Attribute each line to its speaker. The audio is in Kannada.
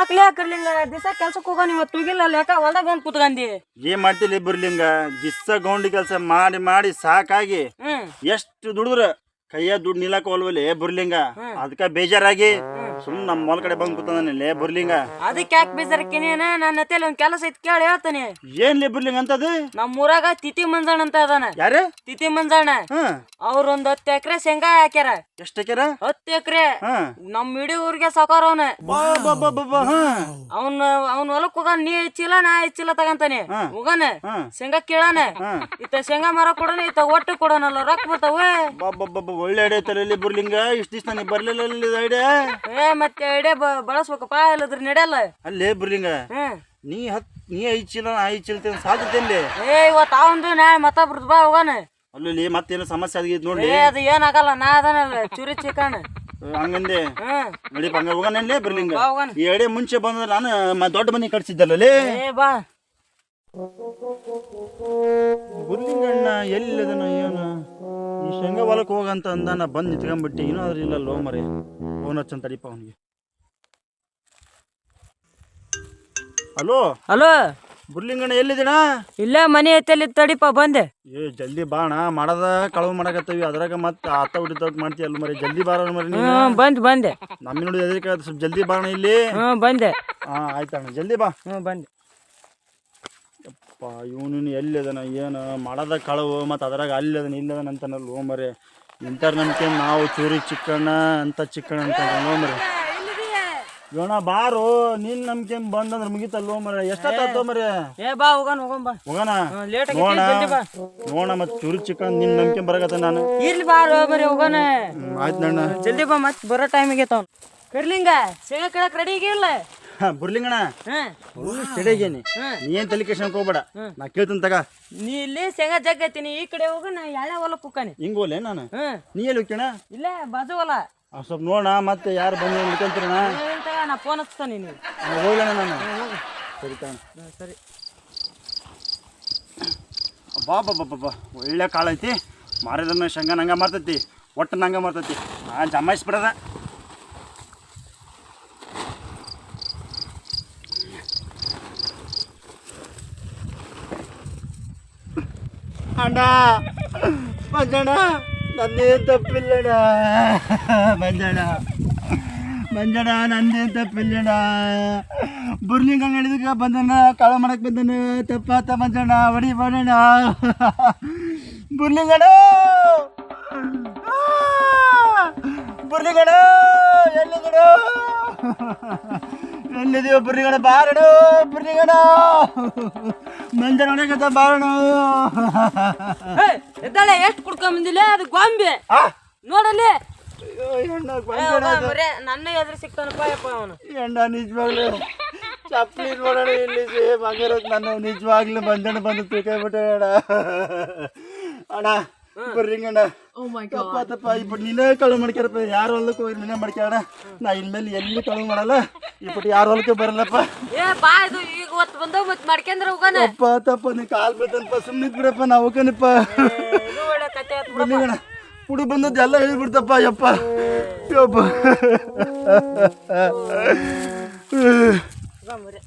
Speaker 1: ಯಾಕ್ಲೇ ಹಾಕಿರ್ಲಿಲ್ಲ ದಿವಸ ಕೆಲ್ಸಕ್ಕೆ ಹೋಗೋ ನೀವು ತುಗಿಲ್ಲ ಯಾಕ ಹೊಲ್ದಾಗ ಬಂದು ಕುತ್ಕಂದಿ?
Speaker 2: ಏನ್ ಮಾಡ್ತಿಲ್ಲ ಬರ್ಲಿಂಗ ದಿಸ್ಸ ಗೌಂಡಿ ಕೆಲಸ ಮಾಡಿ ಮಾಡಿ ಸಾಕಾಗಿ
Speaker 1: ಹ್ಮ್.
Speaker 2: ಎಷ್ಟು ದುಡಿದ್ರ ಕೈಯ ದುಡ್ಡು ನಿಲ್ಲಕ ಹೋಲ್ವಲ್ಲಿ ಬರ್ಲಿಂಗ ಅದಕ್ಕ ಬೇಜಾರಾಗಿ. ಸುಮ್ ನಮ್ಮ ಮೊಲ್ ಕಡೆ ಬಂದು ಕೂತಾನೆ ಬರ್ಲಿಂಗ.
Speaker 1: ಅದಕ್ಕೆ ಯಾಕೆ ಬೇಜಾರಕ್ಕೇನೇನ ನನ್ನ ಹತ್ತೇಲಿ ಒಂದು ಕೆಲಸ ಐತಿ ಕೇಳಿ ಹೇಳ್ತಾನೆ.
Speaker 2: ಏನ್ಲಿ ಬುರ್ಲಿಂಗ ಅಂತದು?
Speaker 1: ನಮ್ಮ ಊರಾಗ ತಿತಿ ಮಂಜಣ್ಣ ಅಂತ ಅದಾನ.
Speaker 2: ಯಾರು?
Speaker 1: ತಿತಿ ಮಂಜಣ್ಣ.
Speaker 2: ಹ್ಮ್
Speaker 1: ಅವ್ರ ಒಂದ್ ಹತ್ತು ಎಕರೆ ಶೇಂಗಾ ಹಾಕ್ಯಾರ.
Speaker 2: ಎಷ್ಟು ಎಕರೆ?
Speaker 1: ಹತ್ತು ಎಕರೆ.
Speaker 2: ಹ್ಮ್
Speaker 1: ನಮ್ ಇಡೀ ಊರಿಗೆ ಸಾಕಾರ ಅವನ.
Speaker 2: ಬಾ ಬಾ ಬಾ ಬಾ
Speaker 1: ಅವ್ನ ಅವ್ನ ಹೊಲಕ್ ಹೋಗ ನೀ ಹೆಚ್ಚಿಲ್ಲ ನಾ ಹೆಚ್ಚಿಲ್ಲ ತಗಂತಾನೆ.
Speaker 2: ಹಾ.
Speaker 1: ಹೋಗಾನ. ಶೇಂಗಾ ಕೇಳಾನ. ಇತ್ತ ಶೇಂಗಾ ಮರ ಕೊಡೋಣ ಇತ್ತ ಒಟ್ಟು ಕೊಡೋಣಲ್ಲ ರೊಕ್ಕ ಬರ್ತಾವೆ
Speaker 2: ಬಾ ಬಾ ಬಾ ಬಾ ಒಳ್ಳೆ ಐಡಿಯಾ ತಲೆಯಲ್ಲಿ ಬರ್ಲಿಂಗ. ಇಷ್ಟ ದಿವಸ ನನಗೆ ಬರ್ಲಿಲ್ಲ ಐಡಿಯಾ?
Speaker 1: ಏ ಮತ್ತೆ ಎಡೆ ಬಳಸ್ಬೇಕಪ್ಪ ಇಲ್ಲದ್ರ ನಡೆಯಲ್ಲ
Speaker 2: ಅಲ್ಲೇ ಬರ್ಲಿಂಗ?
Speaker 1: ಹ್ಮ್
Speaker 2: ನೀ ಹತ್ ನೀ ಐದ್ ಚೀಲ ನಾ ಐದ್ ಚೀಲ ಸಾಧ್ಯತೆ
Speaker 1: ಏ ಇವತ್ತು ಅವಂದು ನಾಳೆ ಮತ್ತೊಬ್ರದ್ದು ಬಾ ಹೋಗಾನ
Speaker 2: ಅಲ್ಲಿ ಮತ್ತೇನು ಸಮಸ್ಯೆ ಆಗಿದ್ ನೋಡಿ
Speaker 1: ಏ ಅದು ಏನಾಗಲ್ಲ ನಾ ಅದನಲ್ಲ ಚುರಿ ಚಿಕನ್
Speaker 2: ಹಂಗಂದೆ?
Speaker 1: ಹ್ಮ್
Speaker 2: ನಡಿ ಹಂಗ ಅಲ್ಲಿ ಬರ್ಲಿಂಗ?
Speaker 1: ಬಾ ಹೋಗೋಣ.
Speaker 2: ಎಡೆ ಮುಂಚೆ ಬಂದ್ರೆ ನಾನು ಮ- ದೊಡ್ಡ ಮನೆ ಕಟ್ಸಿದ್ದಲ್ಲೇ
Speaker 1: ಏ ಬಾ.
Speaker 2: ಬರ್ಲಿಂಗಣ್ಣ ಎಲ್ಲಿದನ ಶೇಂಗಾ ಹೊಲಕ್ಕೆ ಹೋಗಂತ ಅಂದ ನಾ ಬಂದು ನಿಂತ್ಕೊಂಡ್ಬಿಟ್ಟು ಏನೋ ಅದ್ರ ಇಲ್ಲ ಲೋ ಮರಿ? ಫೋನ್ ಹಚ್ಚಂತ ತಡಿಪ ಅವನಿಗೆ. ಹಲೋ
Speaker 1: ಹಲೋ
Speaker 2: ಬುರ್ಲಿಂಗಣ್ಣ ಎಲ್ಲಿದ್ದೀಣ
Speaker 1: ಇಲ್ಲ ಮನೆ ಐತಲ್ಲಿ ತಡಿಪ ಬಂದೆ.
Speaker 2: ಏ ಜಲ್ದಿ ಬಾಣ ಮಾಡದ ಕಳವು ಮಾಡಕತ್ತೀವಿ. ಅದ್ರಾಗ ಮತ್ತೆ ಆತ ಹುಡಿತ ಮಾಡ್ತೀಯಲ್ಲ ಮರಿ? ಜಲ್ದಿ ಬಾರ ಮರಿ ನೀನು.
Speaker 1: ಹ್ಮ್ ಬಂದ್ ಬಂದೆ.
Speaker 2: ನಮ್ಮ ನೋಡಿ ಎದಕ್ಕೆ ಸ್ವಲ್ಪ ಜಲ್ದಿ ಬಾಣ ಇಲ್ಲಿ.
Speaker 1: ಹ್ಮ್ ಬಂದೆ.
Speaker 2: ಹಾ ಆಯ್ತಣ್ಣ. ಜಲ್ದಿ ಬಾ.
Speaker 1: ಹ್ಮ್ ಬಂದೆ.
Speaker 2: ಅಪ್ಪ ಇವನು ಎಲ್ಲಿದನ ಏನು ಮಾಡದ ಕಳವು ಮತ್ತು ಅದ್ರಾಗ ಅಲ್ಲಿ ಇಲ್ಲದನ ಅಂತನಲ್ಲ ಅದನ ಇಂಥರ್ ಮರೆ ನಂಬಿಕೆ ನಾವು ಚೂರಿ ಚಿಕ್ಕಣ್ಣ ಅಂತ ಚಿಕ್ಕಣ್ಣ ಅಂತ ಹೋ ಮರೆ ಇವಣ ಬಾರು ನಿನ್ ನಂಬಿಕೆ ಬಂದಂದ್ರೆ ಮುಗಿತಲ್ಲ ಲೋ ಮರ ಎಷ್ಟೊತ್ತಾತೋ ಮರೆ
Speaker 1: ಏ ಬಾ ಹೋಗೋಣ ಹೋಗೋಣ ಬಾ.
Speaker 2: ಹೋಗೋಣ?
Speaker 1: ಲೇಟ್ ಜಲ್ದಿ ಬಾ.
Speaker 2: ನೋಡ ಮತ್ತೆ ಚೂರಿ ಚಿಕ್ಕಣ್ಣ ನಿನ್ ನಂಬಿಕೆ ಬರಕತ್ತ ನಾನು.
Speaker 1: ಇರ್ಲಿ ಬರೀ ಹೋಗೋಣ.
Speaker 2: ಹ್ಮ್, ಆಯ್ತು ನಣ್ಣ.
Speaker 1: ಜಲ್ದಿ ಬಾ ಮತ್ತೆ ಬರೋ ಟೈಮಿಗೆ ತಾವ್ ಕರ್ಲಿಂಗ ಶೇಂಗಾ ಕೇಳಕ್ ರೆಡಿ ಇಲ್ಲ?
Speaker 2: ಬರ್ಲಿಂಗಣ
Speaker 1: ಹ್ಮ್.
Speaker 2: ನೀ. ಏನ್ ತಲೆ ಕೆಡ್ಸ್ಕೊಂಡ್ ಹೋಗ್ಬೇಡ. ನಾ ಕೇಳ್ತೀನಿ ತಗ.
Speaker 1: ನೀ ಇಲ್ಲಿ ಶೇಂಗಾ ಜಗ್ಗತ್ತೀನಿ ಈ ಕಡೆ ಹೋಗು ನಾ ಯಾಳೆ ಹೊಲ ಕುಕ್ಕಾನಿ?
Speaker 2: ಹಿಂಗ್ ಹೋಗ್ಲೆ ನಾನು? ನೀ ಎಲ್ಲಿ ಹೋಗ್ತೀಣ
Speaker 1: ಇಲ್ಲ ಬಾಜು ಹೊಲ.
Speaker 2: ಸ್ವಲ್ಪ ನೋಡಣ ಮತ್ತೆ ಯಾರು ಬಂದು
Speaker 1: ತಗ ನಾ ಫೋನ್ ಹಚ್ತಾನೆ ನೀನು.
Speaker 2: ಹೋಗ್ಲಣ ನಾನು ಸರಿ ತಾಣ
Speaker 1: ಸರಿ.
Speaker 2: ಬಾ ಬಾ ಬಾ ಬಾ ಒಳ್ಳೆ ಕಾಳು ಐತಿ. ಮಾರಿದ ಶಂಗ ನಂಗ ಮಾರ್ತೈತಿ ಒಟ್ಟು ನಂಗ ಮಾರ್ತೈತಿ. ನಾ ಜಮಾಯಿಸ್ಬಿಡದ. ಅಣ್ಣ ಮಂಜಣ್ಣ ನಂದೇನು ತಪ್ಪಿಲ್ಲಣ್ಣ ಮಂಜಣ್ಣ ಮಂಜಣ್ಣ ನಂದೇನು ತಪ್ಪಿಲ್ಲಣ್ಣ ಬುರ್ಲಿಂಗ ಹಿಡಿದಕ್ಕೆ ಬಂದಣ್ಣ ಕಾಳ ಮಾಡಕ್ ಬಂದನ ತಪ್ಪಾತ ಮಂಜಣ್ಣ ಹೊಡಿ ಬಣ್ಣಣ್ಣ ಬುರ್ಲಿಂಗಣ ಬಾರಣ ಬುರ್ಲಿಗಣ ಮಂಜಣ್ಣ ಹೊಡೆಕತ್ತ ಬಾರಣ
Speaker 1: ಹೇ, ಎದ್ದಾಳೆ ಎಷ್ಟು ಕುಡ್ಕೊಂಡ್ ಬಂದಿಲ್ಲ? ಅದು ಗೊಂಬೆ! ನೋಡಲ್ಲಿ. ನನ್ನ ಎದುರು ಸಿಕ್ತಾನಪ್ಪ ಯಪ್ಪ ಅವನು.
Speaker 2: ಎಂಡ ನಿಜವಾಗ್ಲು. ಚಪ್ಪಲಿ ನೋಡೋಣ ಇಲ್ಲಿ ಸೇಮ್ ಆಗಿರೋದು. ನಾನು ನಿಜವಾಗ್ಲೂ ಬಂದಣ ಬಂದು ತಿಳ್ಕೊಂಡ್ಬಿಟ್ಟೆ ಅಣ್ಣ. ಅಣ್ಣ ಬರ್ರಿಂಗಣ್ಣ ತಪ್ಪ ತಪ್ಪ ಇಬ್ಬರು ನೀನೇ ಕಳು ಮಾಡ್ಕ್ಯಾರಪ್ಪ ಯಾರು ಹೊಲಕ್ಕೆ ಹೋಗಿ ನೀನೇ ಮಾಡ್ಕ್ಯಾಡ ನಾ ಇನ್ಮೇಲೆ ಎಲ್ಲಿ ಕಳು ಮಾಡಲ್ಲ ಇಬ್ಬಟ್ಟು ಯಾರು ಹೊಲಕ್ಕೆ ಬರಲ್ಲಪ್ಪ
Speaker 1: ಏ ಬಾ ಇದು ಈಗ ಹೊತ್ತು ಬಂದವ್ ಮತ್ತೆ ಮಾಡ್ಕೊಂಡ್ರ ಹೋಗೋಣ
Speaker 2: ತಪ್ಪ ತಪ್ಪ ನೀ ಕಾಲ್ ಬೀಳ್ತನಪ್ಪ ಸುಮ್ಮನೆ ಬಿಡಪ್ಪ ನಾವು ಹೋಗನಪ್ಪ
Speaker 1: ಇದು ಒಳ್ಳೆ ಕತೆ ಆಯ್ತು
Speaker 2: ಬರ್ಲಿಂಗಣ್ಣ ಹುಡು ಬಂದದ್ದು ಎಲ್ಲ ಹೇಳ್ಬಿಡ್ತಪ್ಪ ಯಪ್ಪ ಯಪ್ಪ
Speaker 1: ಹೋಗ ಮರೆ